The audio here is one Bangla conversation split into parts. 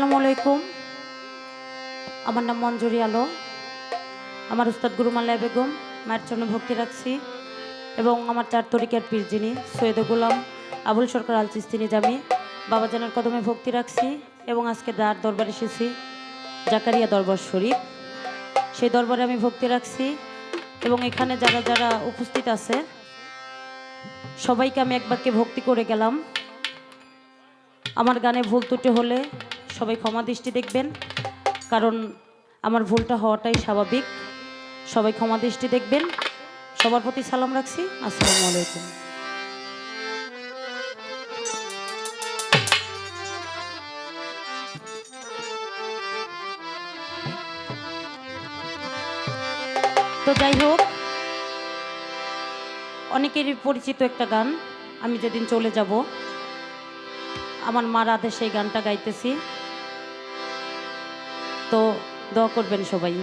আসসালামু আলাইকুম। আমার নাম মঞ্জুরি আলো আমার উস্তাদ গুরুমাল্লা বেগম, মায়ের জন্য ভক্তি রাখছি এবং আমার চার তরিকার পীর যিনি সৈয়দ গোলাম আবুল সরকার আল চিস্তিনি জামি বাবাজানের কদমে ভক্তি রাখছি এবং আজকে দার দরবার এসেছি, জাকারিয়া দরবার শরীফ। সেই দরবারে আমি ভক্তি রাখছি এবং এখানে যারা যারা উপস্থিত আছে, সবাইকে আমি একবারকে ভক্তি করে গেলাম। আমার গানে ভুল ত্রুটি হলে সবাই ক্ষমা দৃষ্টি দেখবেন। কারণ আমার ভুলটা হওয়াটাই স্বাভাবিক। সবাই ক্ষমা দৃষ্টি দেখবেন। সবার প্রতি সালাম রাখছি। আসসালামু আলাইকুম। তো যাই হোক, অনেকেরই পরিচিত একটা গান, আমি যেদিন চলে যাব, আমার মার আদেশে এই গানটা গাইতেছি। তো দোয়া করবেন সবাই।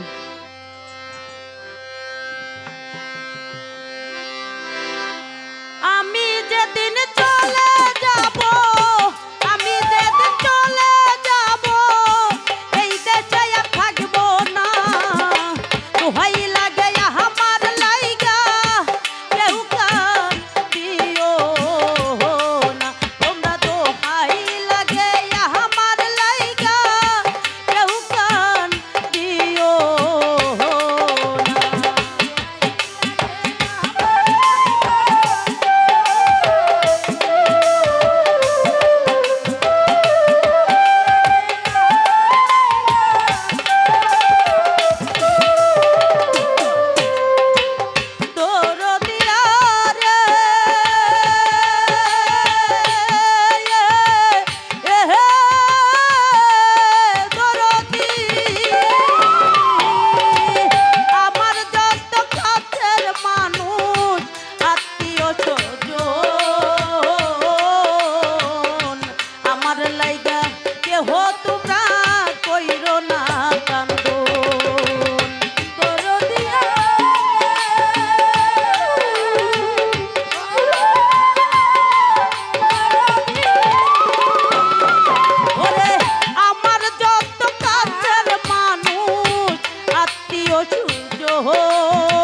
哟。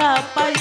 আশা পাই